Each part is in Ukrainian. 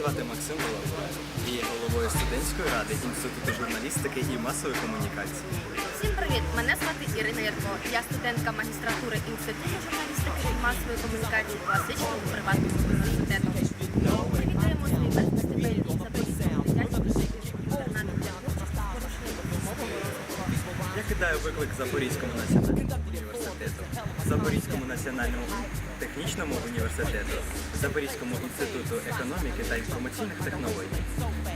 звати Максим Головко і є головою студентської ради Інституту журналістики і масової комунікації. Всім привіт! Мене звати Ірина Ярко. Я студентка магістратури Інституту журналістики і масової комунікації класичного приватного університету. Привітаємо свій інтернату для розвитку. Я кидаю виклик Запорізькому національному університету, Запорізькому національному технічному університету, Запорізькому інституту економіки та інформаційних технологій.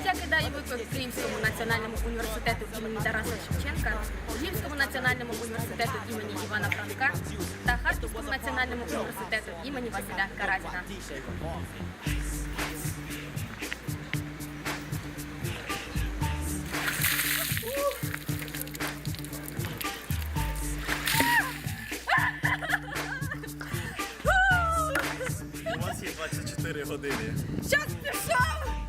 Я кидаю виклик Київському національному університету імені Тараса Шевченка, Львівському національному університету імені Івана Франка та Харківському національному університету імені Василя Каразіна. 4 години. Час пішов!